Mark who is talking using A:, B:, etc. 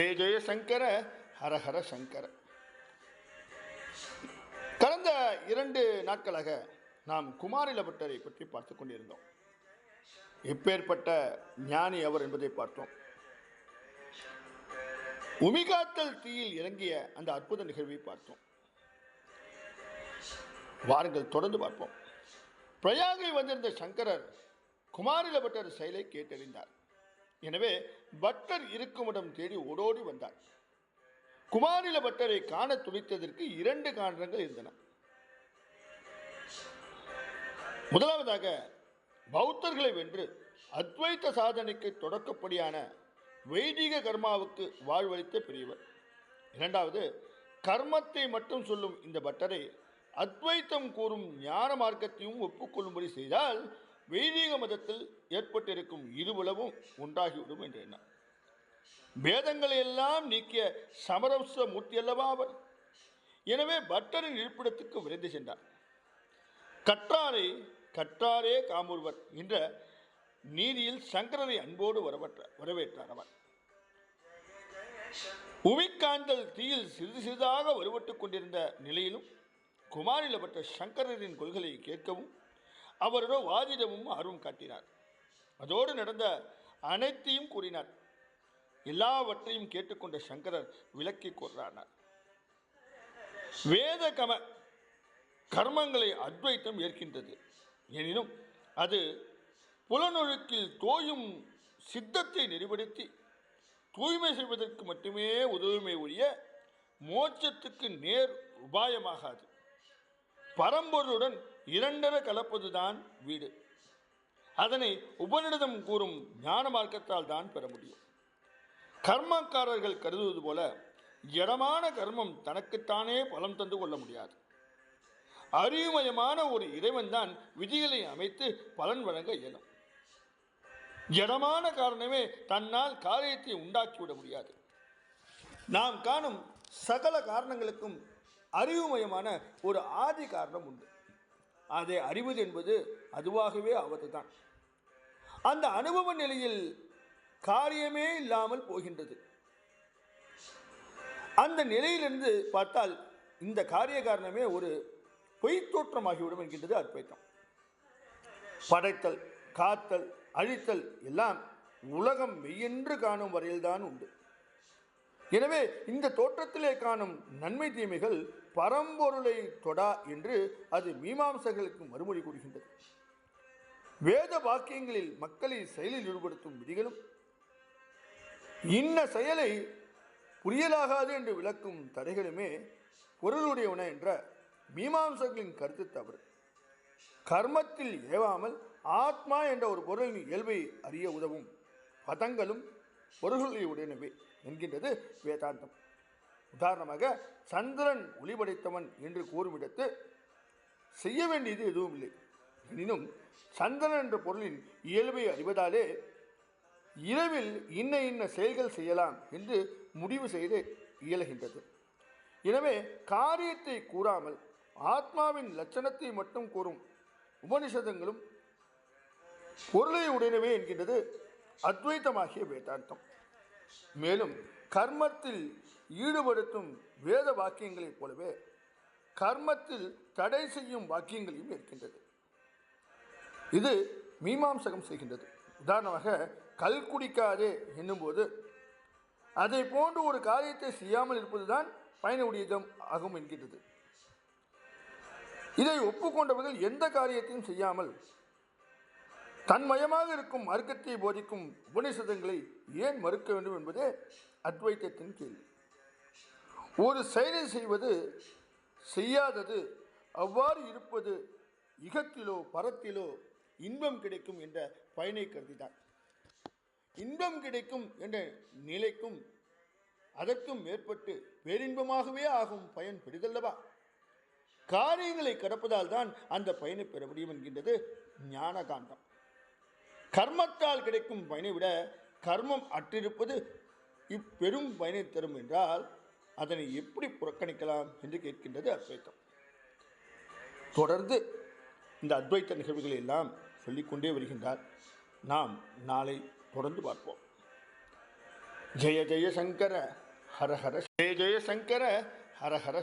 A: ஜெய ஜெய சங்கர ஹரஹர சங்கர. கடந்த இரண்டு நாட்களாக நாம் குமாரில பட்டரை பற்றி பார்த்து கொண்டிருந்தோம். எப்பேற்பட்ட ஞானி அவர் என்பதை பார்த்தோம். உமிகாத்தல் தீயில் இறங்கிய அந்த அற்புத நிகழ்வை பார்த்தோம். வாருங்கள் தொடர்ந்து பார்ப்போம். பிரயாகை வந்திருந்த சங்கரர் குமாரில பட்டர் செயலை கேட்டறிந்தார். எனவே பட்டர் இருக்குமிடம் தேடி ஓடோடி வந்தார் குமாரில பட்டரை காண துணித்ததற்கு இரண்டு காரணங்கள் இருந்தன. முதலாவதாக பௌத்தர்களை வென்று அத்வைத்த சாதனைக்கு தொடக்கப்படியான வைதிக கர்மாவுக்கு வாழ்வளித்த பெரியவர். இரண்டாவது கர்மத்தை மட்டும் சொல்லும் இந்த பட்டரை அத்வைத்தம் கூறும் ஞான மார்க்கத்தையும் ஒப்புக்கொள்ளும்படி செய்தால் வைதிக மதத்தில் ஏற்பட்டிருக்கும் இருவுளவும் உண்டாகிவிடும் என்று எண்ணம் வேதங்களை எல்லாம் நீக்கிய சமரச மூர்த்தி அல்லவா அவர்? எனவே பட்டரின் இருப்பிடத்துக்கு விரைந்து சென்றார். கற்றாரை கற்றாரே காமூர்வர் என்ற நீதியில் சங்கரரை அன்போடு வரவற்ற வரவேற்றார் அவர். உமிக்காந்தல் தீயில் சிறிது சிறிதாக வருவட்டுக் கொண்டிருந்த நிலையிலும் குமாரில பெற்ற சங்கரரின் கொள்கையை கேட்கவும் அவரோட வாதிடமும் ஆர்வம் காட்டினார். அதோடு நடந்த அனைத்தையும் கூறினார். எல்லாவற்றையும் கேட்டுக்கொண்ட சங்கரர் விளக்கி கூறானார் வேத கம கர்மங்களை அத்வைத்தம் ஏற்கின்றது. எனினும் அது புலனொழுக்கில் தோயும் சித்தத்தை நெறிப்படுத்தி தூய்மை செய்வதற்கு மட்டுமே உதவுமே ஒழிய மோட்சத்துக்கு நேர் உபாயமாகாது. பரம்பொருளுடன் இரண்டர கலப்பதுதான் வீடு. அதனை உபநிடதம் கூறும் ஞான மார்க்கத்தால் தான் பெற முடியும். கர்மக்காரர்கள் கருதுவது போல ஜடமான கர்மம் தனக்குத்தானே பலம் தந்து கொள்ள முடியாது. அறிவுமயமான ஒரு இறைவன் தான் விதிகளை அமைத்து பலன் வழங்க இயலும். ஜடமான காரணமே தன்னால் காரியத்தை உண்டாக்கிவிட முடியாது. நாம் காணும் சகல காரணங்களுக்கும் அறிவுமயமான ஒரு ஆதி காரணம் உண்டு. அதை அறிவது என்பது அதுவாகவே ஆபத்து தான் அந்த அனுபவ நிலையில் காரியமே இல்லாமல் போகின்றது. அந்த நிலையிலிருந்து பார்த்தால் இந்த காரிய காரணமே ஒரு பொய்த்தோற்றமாகிவிடும் என்கின்றது அற்பைத்தம் படைத்தல் காத்தல் அழித்தல் எல்லாம் உலகம் மெய்யென்று காணும் வரையில்தான் உண்டு. எனவே இந்த தோற்றத்திலே காணும் நன்மை தீமைகள் பரம்பொருளை தொடா என்று அது மீமாம்சர்களுக்கு மறுமொழி கூறுகின்றது. வேத வாக்கியங்களில் மக்களை செயலில் ஈடுபடுத்தும் விதிகளும் இன்ன செயலை புரியலாகாது என்று விளக்கும் தடைகளுமே பொருளுடையவன என்ற மீமாம்சங்களின் கருத்து தவறு. கர்மத்தில் ஏவாமல் ஆத்மா என்ற ஒரு பொருளின் இயல்பை அறிய உதவும் பதங்களும் பொருளுடையவை என்கின்றது வேதாந்தம். உதாரணமாக சந்திரன் ஒளிபடைத்தவன் என்று கூறுமிடத்து செய்ய வேண்டியது எதுவும் இல்லை. எனினும் சந்திரன் என்ற பொருளின் இயல்பை அறிவதாலே இரவில் இன்ன இன்ன செயல்கள் செய்யலாம் என்று முடிவு செய்து இயலுகின்றது. எனவே காரியத்தை கூறாமல் ஆத்மாவின் லட்சணத்தை மட்டும் கூறும் உபனிஷதங்களும் பொருளை உடையனவே என்கின்றது அத்வைத்தமாகிய வேதாந்தம். மேலும் கர்மத்தில் ஈடுபடுத்தும் வேத வாக்கியங்களைப் போலவே கர்மத்தில் தடை செய்யும் வாக்கியங்களையும் இருக்கின்றது இது மீமாம்சகம் செய்கின்றது. உதாரணமாக கல் குடிக்காதே என்னும்போது அதை போன்று ஒரு காரியத்தை செய்யாமல் இருப்பதுதான் பயனுடையதம் ஆகும் என்கின்றது. இதை ஒப்புக்கொண்டவர்கள் எந்த காரியத்தையும் செய்யாமல் தன்மயமாக இருக்கும் மார்க்கத்தை போதிக்கும் உபநிஷதங்களை ஏன் மறுக்க வேண்டும் என்பதே அத்வைத்தத்தின் கேள்வி. ஒரு செயலை செய்வது செய்யாதது அவ்வாறு இருப்பது இகத்திலோ பரத்திலோ இன்பம் கிடைக்கும் என்ற பயனை கருதிதான். இன்பம் கிடைக்கும் என்ற நிலைக்கும் அதற்கும் மேற்பட்டு பேரின்பமாகவே ஆகும் பயன் பெரிதல்லவா? காரியங்களை கடப்பதால் தான் அந்த பயனை பெற முடியும் என்கின்றது ஞானகாண்டம் கர்மத்தால் கிடைக்கும் பயனை விட கர்மம் அற்றிருப்பது இப்பெரும் பயனை தரும் என்றால் அதனை எப்படி புறக்கணிக்கலாம் என்று கேட்கின்றது அத்வைத்தம். தொடர்ந்து இந்த அத்வைத்த நிகழ்வுகளை எல்லாம் சொல்லிக்கொண்டே வருகின்றார். நாம் நாளை தொடர்ந்து பார்ப்போம். ஜெய ஜெய சங்கர ஹரஹர ஜெய ஜெய சங்கர ஹரஹர